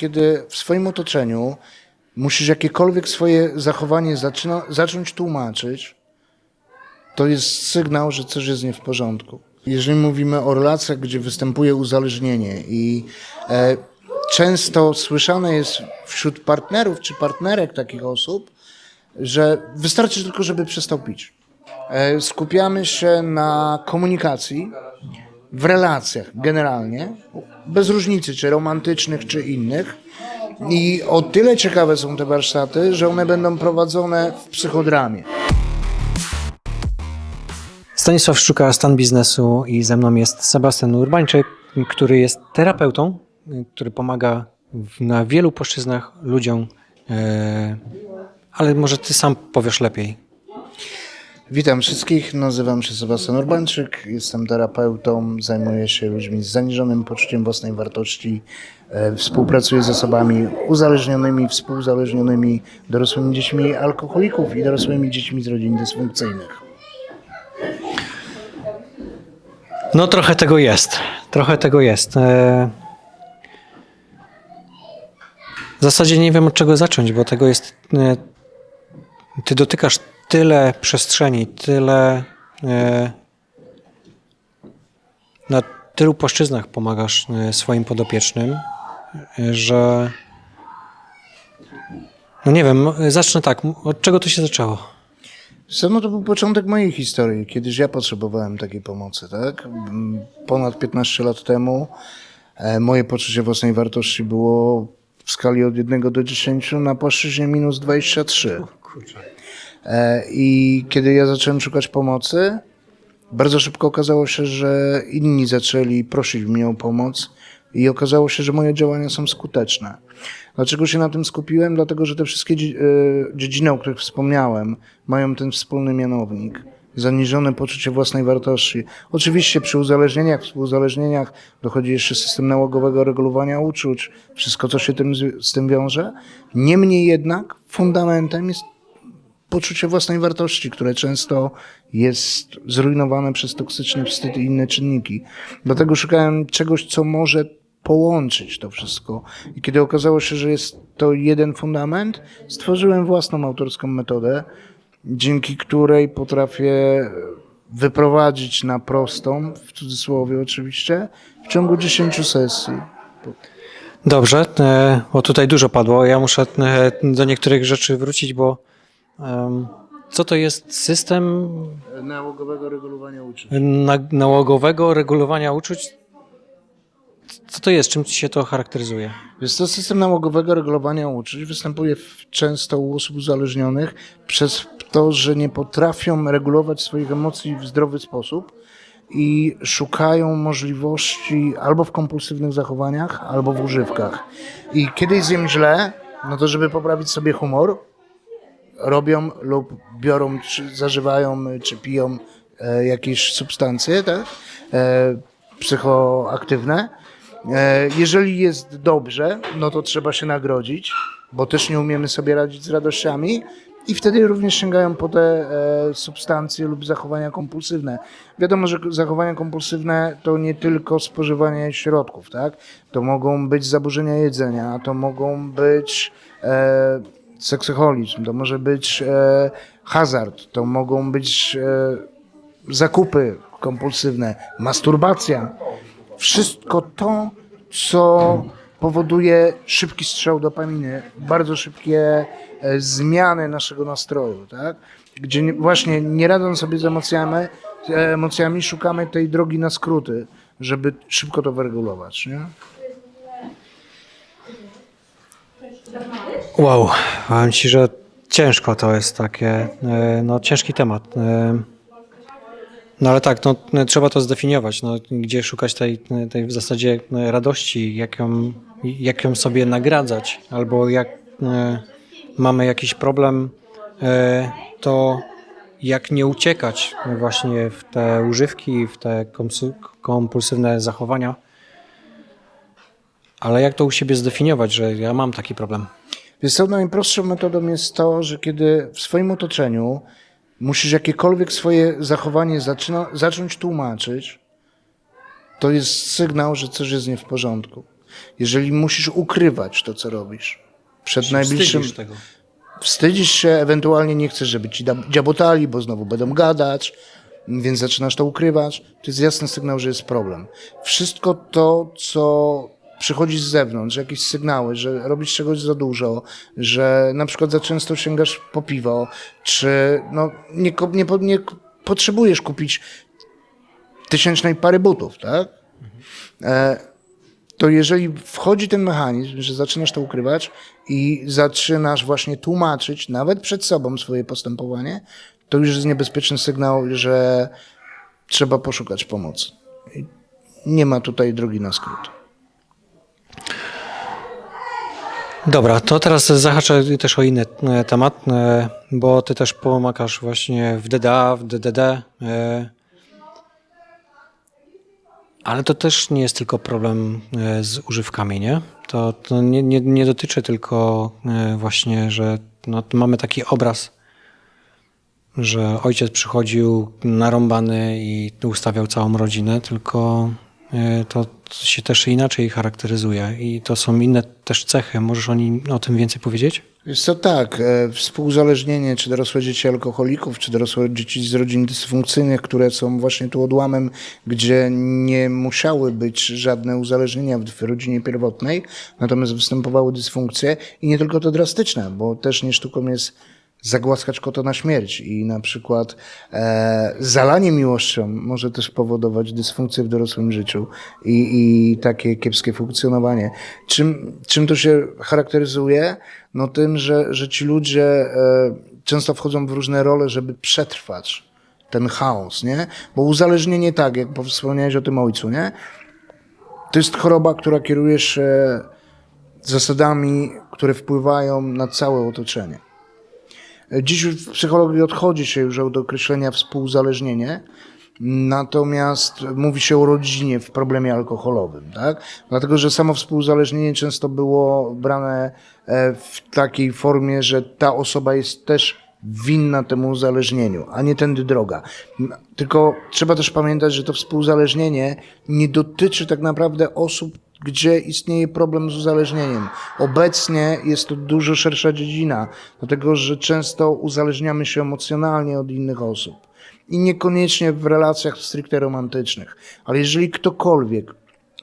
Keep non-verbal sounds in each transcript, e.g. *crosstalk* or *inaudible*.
kiedy w swoim otoczeniu musisz jakiekolwiek swoje zachowanie zaczyna, zacząć tłumaczyć, to jest sygnał, że coś jest nie w porządku. Jeżeli mówimy o relacjach, gdzie występuje uzależnienie i e, często słyszane jest wśród partnerów czy partnerek takich osób, że wystarczy tylko, żeby przestał pić. E, skupiamy się na komunikacji, w relacjach generalnie, bez różnicy, czy romantycznych, czy innych. I o tyle ciekawe są te warsztaty, że one będą prowadzone w psychodramie. Stanisław Szczuka, stan biznesu i ze mną jest Sebastian Urbańczyk, który jest terapeutą, który pomaga na wielu płaszczyznach ludziom, e, ale może ty sam powiesz lepiej. Witam wszystkich, nazywam się Sebastian Urbańczyk, jestem terapeutą, zajmuję się ludźmi z zaniżonym poczuciem własnej wartości, e, współpracuję z osobami uzależnionymi, współzależnionymi, dorosłymi dziećmi alkoholików i dorosłymi dziećmi z rodzin dysfunkcyjnych. No trochę tego jest, trochę tego jest. E, W zasadzie nie wiem od czego zacząć, bo tego jest. e, Ty dotykasz tyle przestrzeni, tyle. e, Na tylu płaszczyznach pomagasz e, swoim podopiecznym, e, że. No nie wiem, zacznę tak. Od czego to się zaczęło? No to był początek mojej historii, kiedyś ja potrzebowałem takiej pomocy, tak? Ponad 15 lat temu moje poczucie własnej wartości było w skali od 1 do 10 na płaszczyźnie minus 23. E, I kiedy ja zacząłem szukać pomocy, bardzo szybko okazało się, że inni zaczęli prosić mnie o pomoc i okazało się, że moje działania są skuteczne. Dlaczego się na tym skupiłem? Dlatego, że te wszystkie e, dziedziny, o których wspomniałem, mają ten wspólny mianownik. Zaniżone poczucie własnej wartości. Oczywiście przy uzależnieniach, współuzależnieniach dochodzi jeszcze system nałogowego regulowania uczuć, wszystko co się tym, z tym wiąże. Niemniej jednak fundamentem jest poczucie własnej wartości, które często jest zrujnowane przez toksyczny wstyd i inne czynniki. Dlatego szukałem czegoś, co może połączyć to wszystko. I kiedy okazało się, że jest to jeden fundament, stworzyłem własną autorską metodę, dzięki której potrafię wyprowadzić na prostą, w cudzysłowie oczywiście, w ciągu 10 sesji. Dobrze, e, bo tutaj dużo padło. Ja muszę e, do niektórych rzeczy wrócić, bo co to jest system Nałogowego regulowania uczuć. na, nałogowego regulowania uczuć? Co to jest? Czym się to charakteryzuje? Jest to system nałogowego regulowania uczuć. Występuje w, często u osób uzależnionych przez to, że nie potrafią regulować swoich emocji w zdrowy sposób i szukają możliwości albo w kompulsywnych zachowaniach, albo w używkach. I kiedy jest im źle, no to żeby poprawić sobie humor, robią lub biorą, czy zażywają, czy piją e, jakieś substancje, tak? E, psychoaktywne. E, jeżeli jest dobrze, no to trzeba się nagrodzić, bo też nie umiemy sobie radzić z radościami. I wtedy również sięgają po te substancje lub zachowania kompulsywne. Wiadomo, że zachowania kompulsywne to nie tylko spożywanie środków, tak? To mogą być zaburzenia jedzenia, to mogą być seksoholizm, to może być e, hazard, to mogą być e, zakupy kompulsywne, masturbacja. Wszystko to, co powoduje szybki strzał dopaminy, bardzo szybkie e, zmiany naszego nastroju, tak? Gdzie nie, właśnie nie radząc sobie z emocjami, emocjami, szukamy tej drogi na skróty, żeby szybko to wyregulować, nie? Wow, powiem Ci, że ciężko to jest takie, e, no ciężki temat. E, No ale tak, no, no, trzeba to zdefiniować, no, gdzie szukać tej, tej w zasadzie e, radości, jak ją, jak ją sobie nagradzać, albo jak e, mamy jakiś problem, e, to jak nie uciekać właśnie w te używki, w te kompulsywne zachowania, ale jak to u siebie zdefiniować, że ja mam taki problem. Wiesz co, najprostszą metodą jest to, że kiedy w swoim otoczeniu musisz jakiekolwiek swoje zachowanie zaczyna, zacząć tłumaczyć, to jest sygnał, że coś jest nie w porządku. Jeżeli musisz ukrywać to, co robisz przed najbliższym... Wstydzisz tego. Wstydzisz się, ewentualnie nie chcesz, żeby ci dziabotali, bo znowu będą gadać, więc zaczynasz to ukrywać. To jest jasny sygnał, że jest problem. Wszystko to, co przychodzi z zewnątrz, jakieś sygnały, że robisz czegoś za dużo, że na przykład za często sięgasz po piwo, czy no, nie, nie, nie potrzebujesz kupić tysięcznej pary butów, tak? E, to jeżeli wchodzi ten mechanizm, że zaczynasz to ukrywać i zaczynasz właśnie tłumaczyć nawet przed sobą swoje postępowanie, to już jest niebezpieczny sygnał, że trzeba poszukać pomocy. Nie ma tutaj drogi na skrót. Dobra, to teraz zahaczę też o inny e, temat, e, bo ty też pomagasz właśnie w DDA, w DDD. e, Ale to też nie jest tylko problem z używkami, nie? To, to nie, nie, nie dotyczy tylko właśnie, że no, mamy taki obraz, że ojciec przychodził narąbany i ustawiał całą rodzinę, tylko to się też inaczej charakteryzuje i to są inne też cechy. Możesz o, nim, o tym więcej powiedzieć? Jest to tak, e, współzależnienie, czy dorosłe dzieci alkoholików, czy dorosłe dzieci z rodzin dysfunkcyjnych, które są właśnie tu odłamem, gdzie nie musiały być żadne uzależnienia w rodzinie pierwotnej, natomiast występowały dysfunkcje i nie tylko to drastyczne, bo też nie sztuką jest zagłaskać kota na śmierć i na przykład e, zalanie miłością może też powodować dysfunkcję w dorosłym życiu i, i takie kiepskie funkcjonowanie. Czym, czym to się charakteryzuje? No tym, że, że ci ludzie e, często wchodzą w różne role, żeby przetrwać ten chaos, nie? Bo uzależnienie tak, jak wspomniałeś o tym ojcu, nie? To jest choroba, która kieruje się zasadami, które wpływają na całe otoczenie. Dziś w psychologii odchodzi się już od określenia współzależnienie, natomiast mówi się o rodzinie w problemie alkoholowym, tak? Dlatego, że samo współzależnienie często było brane e, w takiej formie, że ta osoba jest też winna temu uzależnieniu, a nie tędy droga. Tylko trzeba też pamiętać, że to współzależnienie nie dotyczy tak naprawdę osób, gdzie istnieje problem z uzależnieniem. Obecnie jest to dużo szersza dziedzina, dlatego że często uzależniamy się emocjonalnie od innych osób i niekoniecznie w relacjach stricte romantycznych. Ale jeżeli ktokolwiek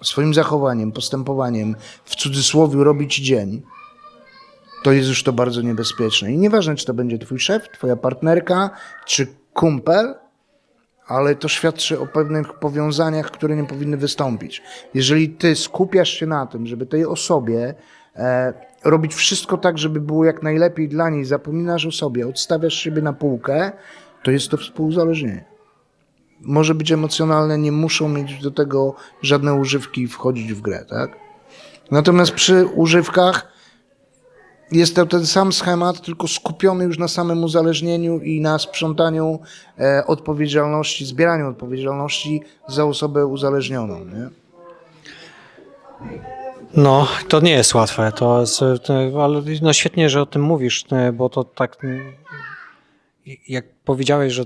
swoim zachowaniem, postępowaniem w cudzysłowie robi ci dzień, to jest już to bardzo niebezpieczne. I nieważne, czy to będzie twój szef, twoja partnerka, czy kumpel, ale to świadczy o pewnych powiązaniach, które nie powinny wystąpić. Jeżeli ty skupiasz się na tym, żeby tej osobie e, robić wszystko tak, żeby było jak najlepiej dla niej, zapominasz o sobie, odstawiasz siebie na półkę, to jest to współzależnienie. Może być emocjonalne, nie muszą mieć do tego żadne używki wchodzić w grę, tak? Natomiast przy używkach jest to ten sam schemat, tylko skupiony już na samym uzależnieniu i na sprzątaniu e, odpowiedzialności, zbieraniu odpowiedzialności za osobę uzależnioną. Nie? No, to nie jest łatwe, to ale no świetnie, że o tym mówisz, e, bo to tak, jak powiedziałeś, że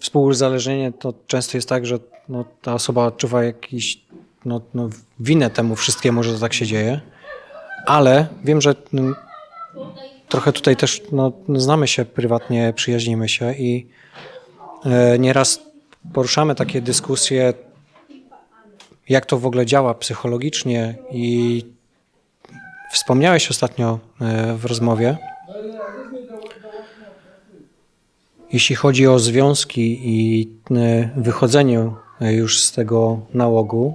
współuzależnienie to często jest tak, że no, ta osoba odczuwa jakiś, no, no, winę temu wszystkiemu, że to tak się dzieje, ale wiem, że trochę tutaj też no, znamy się prywatnie, przyjaźnimy się i e, nieraz poruszamy takie dyskusje, jak to w ogóle działa psychologicznie i wspomniałeś ostatnio e, w rozmowie, jeśli chodzi o związki i e, wychodzenie już z tego nałogu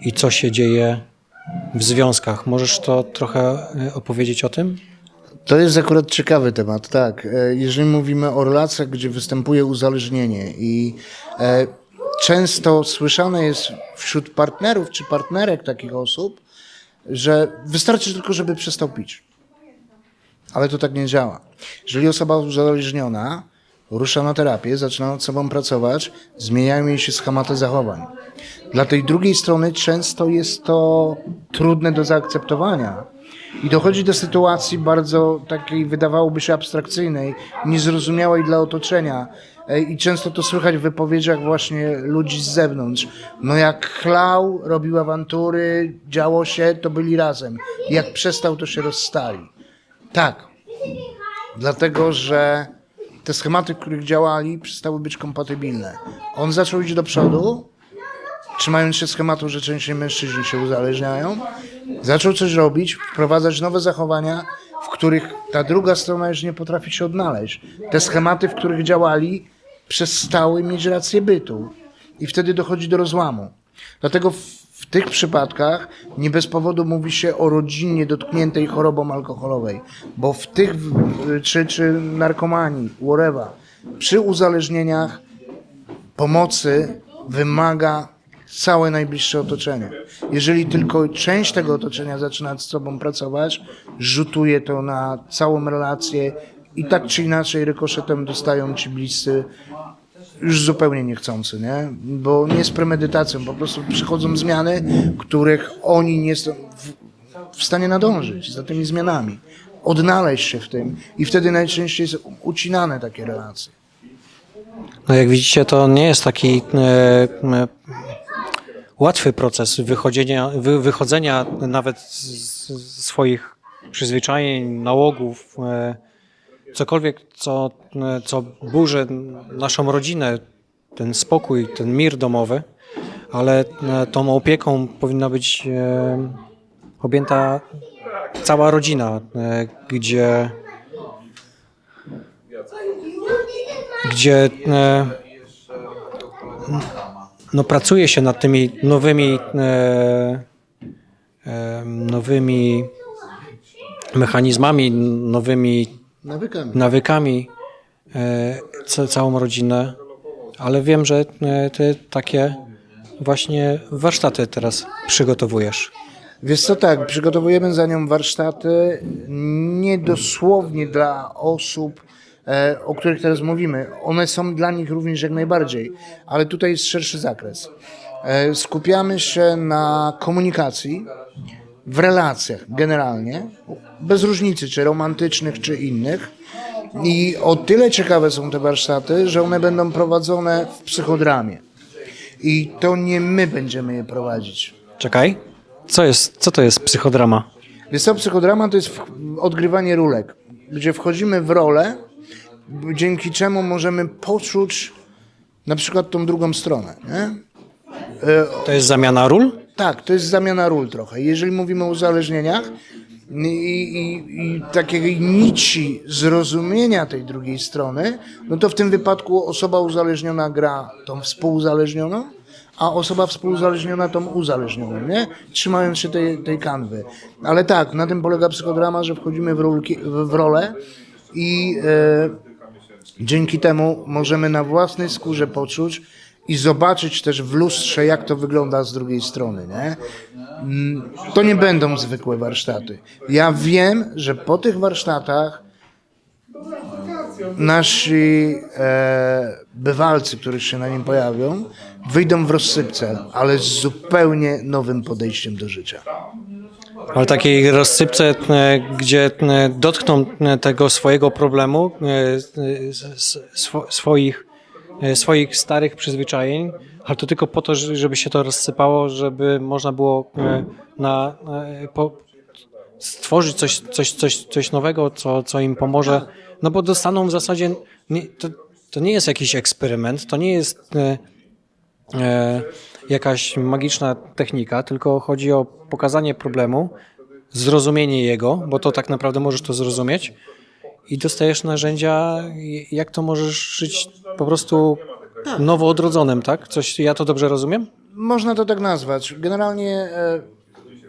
i co się dzieje w związkach. Możesz to trochę e, opowiedzieć o tym? To jest akurat ciekawy temat, tak. E, Jeżeli mówimy o relacjach, gdzie występuje uzależnienie i e, często słyszane jest wśród partnerów czy partnerek takich osób, że wystarczy tylko, żeby przestał pić. Ale to tak nie działa. Jeżeli osoba uzależniona rusza na terapię, zaczyna nad sobą pracować, zmieniają jej się schematy zachowań. Dla tej drugiej strony często jest to trudne do zaakceptowania, I dochodzi do sytuacji bardzo takiej, wydawałoby się abstrakcyjnej, niezrozumiałej dla otoczenia. E, I często to słychać w wypowiedziach właśnie ludzi z zewnątrz. No jak chlał, robił awantury, działo się, to byli razem. Jak przestał, to się rozstali. Tak. Dlatego, że te schematy, w których działali, przestały być kompatybilne. On zaczął iść do przodu, trzymając się schematu, że częściej mężczyźni się uzależniają. Zaczął coś robić, wprowadzać nowe zachowania, w których ta druga strona już nie potrafi się odnaleźć. Te schematy, w których działali, przestały mieć rację bytu. I wtedy dochodzi do rozłamu. Dlatego tych przypadkach nie bez powodu mówi się o rodzinie dotkniętej chorobą alkoholowej, bo w tych, czy, czy narkomanii, whatever, przy uzależnieniach pomocy wymaga całe najbliższe otoczenie. Jeżeli tylko część tego otoczenia zaczyna nad sobą pracować, rzutuje to na całą relację i tak czy inaczej rykoszetem dostają ci bliscy już zupełnie niechcący, nie? Bo nie z premedytacją, po prostu przychodzą zmiany, których oni nie są w, w stanie nadążyć za tymi zmianami. Odnaleźć się w tym i wtedy najczęściej są ucinane takie relacje. No jak widzicie, to nie jest taki e, e, łatwy proces wychodzenia, wy, wychodzenia nawet z, z swoich przyzwyczajeń, nałogów, e, cokolwiek, co, co burzy naszą rodzinę, ten spokój, ten mir domowy, ale e, tą opieką powinna być e, objęta cała rodzina, e, gdzie gdzie no, pracuje się nad tymi nowymi nowymi mechanizmami, nowymi Nawykami. nawykami e, ca, całą rodzinę, ale wiem, że e, ty takie właśnie warsztaty teraz przygotowujesz. Wiesz co, tak, przygotowujemy za nią warsztaty nie dosłownie dla osób, e, o których teraz mówimy. One są dla nich również jak najbardziej, ale tutaj jest szerszy zakres. E, skupiamy się na komunikacji, w relacjach generalnie, bez różnicy, czy romantycznych, czy innych. I o tyle ciekawe są te warsztaty, że one będą prowadzone w psychodramie. I to nie my będziemy je prowadzić. Czekaj, co, jest, co to jest psychodrama? Wiesz co, psychodrama to jest odgrywanie rólek, gdzie wchodzimy w rolę, dzięki czemu możemy poczuć na przykład tą drugą stronę. Nie? To jest zamiana ról? Tak, to jest zamiana ról trochę. Jeżeli mówimy o uzależnieniach i, i, i takiej nici zrozumienia tej drugiej strony, no to w tym wypadku osoba uzależniona gra tą współuzależnioną, a osoba współuzależniona tą uzależnioną, nie? Trzymając się tej, tej kanwy. Ale tak, na tym polega psychodrama, że wchodzimy w, rulki, w w rolę i e, Dzięki temu możemy na własnej skórze poczuć i zobaczyć też w lustrze, jak to wygląda z drugiej strony. Nie? Mm, To nie będą zwykłe warsztaty. Ja wiem, że po tych warsztatach nasi e, bywalcy, którzy się na nim pojawią, wyjdą w rozsypce, ale z zupełnie nowym podejściem do życia. Ale takiej rozsypce, e, gdzie e, dotkną e, tego swojego problemu, swoich, swoich starych przyzwyczajeń, ale to tylko po to, że- żeby się to rozsypało, żeby można było e, na, e, po, stworzyć coś, coś, coś, coś nowego, co, co im pomoże. No bo dostaną w zasadzie, nie, to, to nie jest jakiś eksperyment, to nie jest e, e, jakaś magiczna technika, tylko chodzi o pokazanie problemu, zrozumienie jego, bo to tak naprawdę możesz to zrozumieć i dostajesz narzędzia, jak to możesz żyć po prostu nowo odrodzonym, tak? Coś, ja to dobrze rozumiem? Można to tak nazwać. Generalnie e,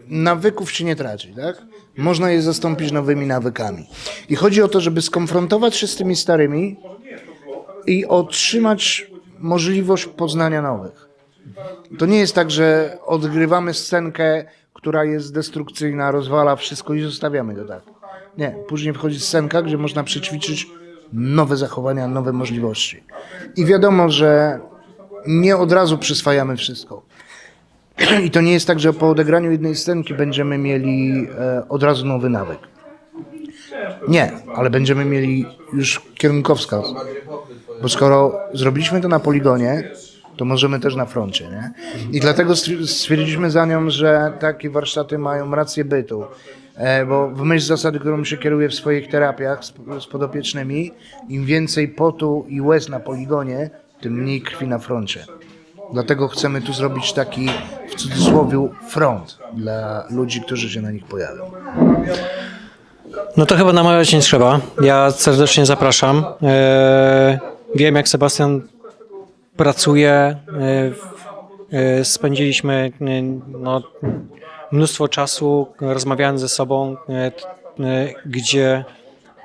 nawyków się nie traci, tak? Można je zastąpić nowymi nawykami. I chodzi o to, żeby skonfrontować się z tymi starymi i otrzymać możliwość poznania nowych. To nie jest tak, że odgrywamy scenkę, która jest destrukcyjna, rozwala wszystko i zostawiamy to tak. Nie, później wchodzi scenka, gdzie można przećwiczyć nowe zachowania, nowe możliwości. I wiadomo, że nie od razu przyswajamy wszystko. I to nie jest tak, że po odegraniu jednej scenki będziemy mieli e, od razu nowy nawyk. Nie, ale będziemy mieli już kierunkowskaz. Bo skoro zrobiliśmy to na poligonie, to możemy też na froncie, nie? I dlatego stwier- stwierdziliśmy za nią, że takie warsztaty mają rację bytu. E, bo w myśl zasady, którą się kieruję w swoich terapiach z, z podopiecznymi, im więcej potu i łez na poligonie, tym mniej krwi na froncie. Dlatego chcemy tu zrobić taki, w cudzysłowie, front dla ludzi, którzy się na nich pojawią. No to chyba namawiać nie trzeba. Ja serdecznie zapraszam. E, wiem, jak Sebastian pracuje. E, e, spędziliśmy e, no, mnóstwo czasu rozmawiając ze sobą, e, e, gdzie,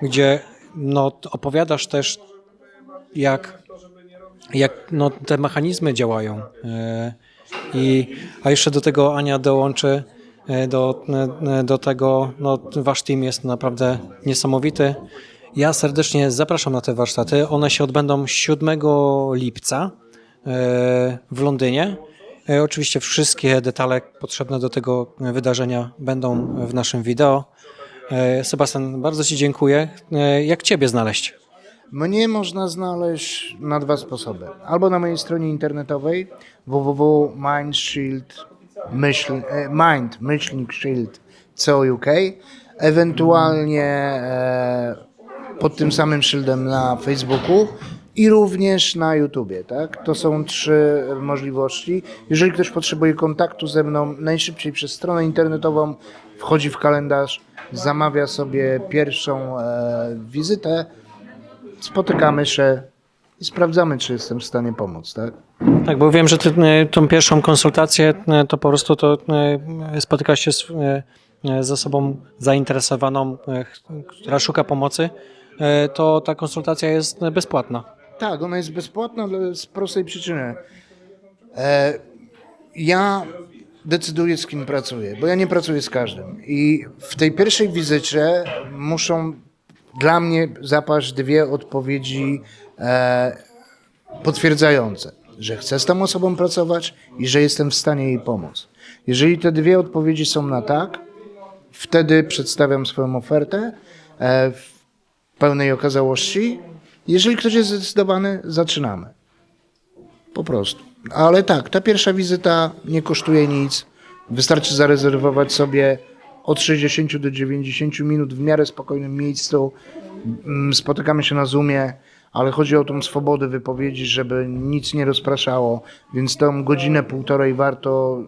gdzie no, opowiadasz też, jak, jak no, te mechanizmy działają. E, I, a jeszcze do tego Ania dołączy do, do tego, no, wasz team jest naprawdę niesamowity. Ja serdecznie zapraszam na te warsztaty. One się odbędą 7 lipca w Londynie. E, Oczywiście wszystkie detale potrzebne do tego wydarzenia będą w naszym wideo. E, Sebastian, bardzo Ci dziękuję. E, Jak Ciebie znaleźć? Mnie można znaleźć na dwa sposoby. Albo na mojej stronie internetowej www.mindshield myśl, e, mind myślnik shield co.uk ewentualnie pod tym samym szyldem na Facebooku i również na YouTubie, tak? To są trzy możliwości. Jeżeli ktoś potrzebuje kontaktu ze mną, najszybciej przez stronę internetową wchodzi w kalendarz, zamawia sobie pierwszą e, wizytę, spotykamy się i sprawdzamy, czy jestem w stanie pomóc, tak? Tak, bo wiem, że ty e, tą pierwszą konsultację e, to po prostu to e, się z, e, e, z osobą zainteresowaną, e, która szuka pomocy, e, to ta konsultacja jest bezpłatna. Tak, ona jest bezpłatna z prostej przyczyny. E, ja decyduję, z kim pracuję, bo ja nie pracuję z każdym. I w tej pierwszej wizycie muszą dla mnie zapaść dwie odpowiedzi e, potwierdzające, że chcę z tą osobą pracować i że jestem w stanie jej pomóc. Jeżeli te dwie odpowiedzi są na tak, wtedy przedstawiam swoją ofertę e, w pełnej okazałości. Jeżeli ktoś jest zdecydowany, zaczynamy. Po prostu. Ale tak, ta pierwsza wizyta nie kosztuje nic. Wystarczy zarezerwować sobie od 60 do 90 minut w miarę spokojnym miejscu. Mm, Spotykamy się na Zoomie, ale chodzi o tą swobodę wypowiedzi, żeby nic nie rozpraszało, więc tą godzinę, półtorej warto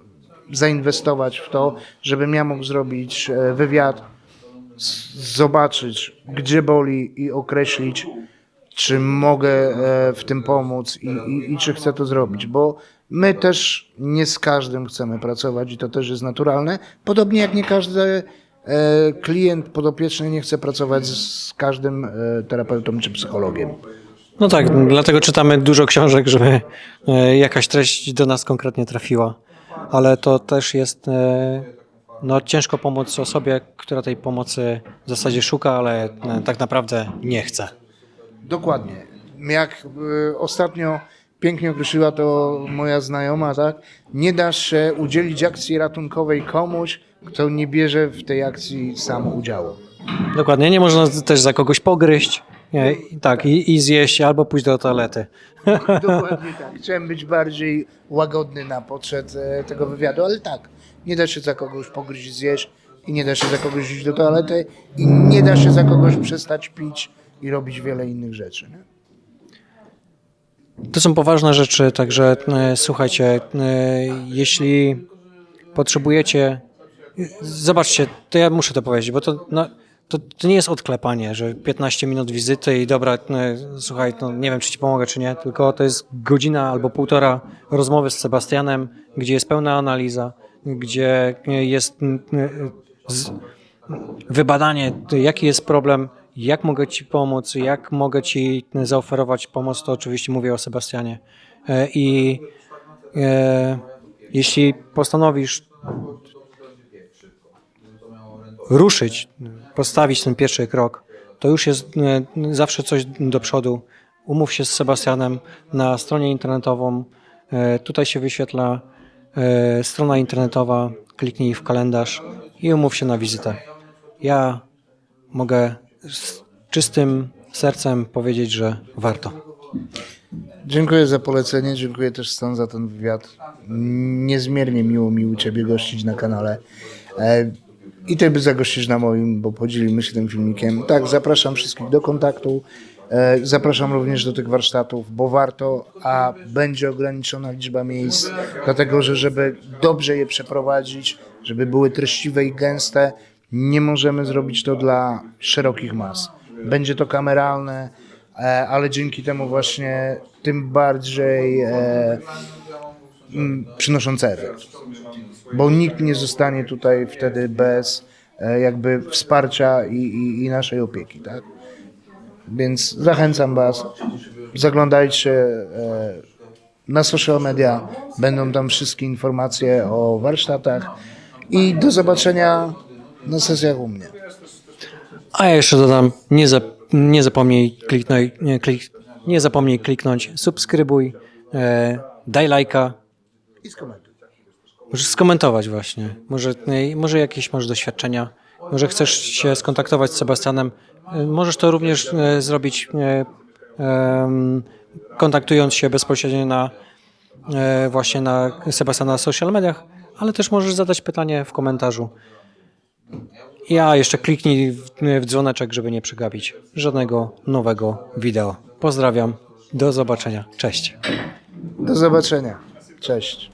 zainwestować w to, żebym ja mógł zrobić e, wywiad, zobaczyć, gdzie boli i określić, czy mogę e, w tym pomóc i, i, i czy chcę to zrobić, bo my też nie z każdym chcemy pracować i to też jest naturalne, podobnie jak nie każdy e, klient podopieczny nie chce pracować z, każdym e, terapeutą czy psychologiem. No tak, dlatego czytamy dużo książek, żeby jakaś treść do nas konkretnie trafiła. Ale to też jest no, ciężko pomóc osobie, która tej pomocy w zasadzie szuka, ale tak naprawdę nie chce. Dokładnie. Jak y, ostatnio pięknie określiła to moja znajoma, tak? Nie da się udzielić akcji ratunkowej komuś, kto nie bierze w tej akcji sam udziału. Dokładnie, nie można też za kogoś pogryźć. Nie, i tak, i, i zjeść albo pójść do toalety. *laughs* Dokładnie tak. Chciałem być bardziej łagodny na potrzeb e, tego wywiadu, ale tak, nie da się za kogoś pogryźć, zjeść i nie da się za kogoś iść do toalety i nie da się za kogoś przestać pić i robić wiele innych rzeczy. Nie? To są poważne rzeczy, także e, słuchajcie, e, jeśli potrzebujecie, zobaczcie, to ja muszę to powiedzieć, bo to, no, to, to nie jest odklepanie, że 15 minut wizyty i dobra, e, słuchaj, no, nie wiem, czy ci pomogę, czy nie, tylko to jest godzina albo półtora rozmowy z Sebastianem, gdzie jest pełna analiza, gdzie jest z, wybadanie, jaki jest problem, jak mogę Ci pomóc, jak mogę Ci zaoferować pomoc, to oczywiście mówię o Sebastianie. E, I e, jeśli postanowisz ruszyć, postawić ten pierwszy krok, to już jest e, zawsze coś do przodu. Umów się z Sebastianem na stronie internetową. E, Tutaj się wyświetla strona internetowa, kliknij w kalendarz i umów się na wizytę. Ja mogę z czystym sercem powiedzieć, że warto. Dziękuję za polecenie, dziękuję też Stan za ten wywiad. Niezmiernie miło mi u Ciebie gościć na kanale. E, I Ty by zagościsz na moim, bo podzielimy się tym filmikiem. Tak, zapraszam wszystkich do kontaktu. E, Zapraszam również do tych warsztatów, bo warto, a będzie ograniczona liczba miejsc, dlatego że żeby dobrze je przeprowadzić, żeby były treściwe i gęste, nie możemy zrobić to dla szerokich mas. Będzie to kameralne, e, ale dzięki temu właśnie tym bardziej e, mm, przynoszące efekt. Bo nikt nie zostanie tutaj wtedy bez e, jakby wsparcia i, i, i naszej opieki, tak? Więc zachęcam Was, zaglądajcie e, na social media, będą tam wszystkie informacje o warsztatach i do zobaczenia na sesjach u mnie. A ja jeszcze dodam, nie, za, nie, zapomnij, kliknąć, nie, klik, nie zapomnij kliknąć subskrybuj, e, daj lajka, I skomentuj. możesz skomentować właśnie, może, e, może jakieś masz doświadczenia, może chcesz się skontaktować z Sebastianem, e, możesz to również e, zrobić e, em, kontaktując się bezpośrednio na e, właśnie na Sebastiana na social mediach, ale też możesz zadać pytanie w komentarzu. Ja jeszcze kliknij w, w dzwoneczek, żeby nie przegapić żadnego nowego wideo. Pozdrawiam, do zobaczenia, cześć. Do zobaczenia. Cześć.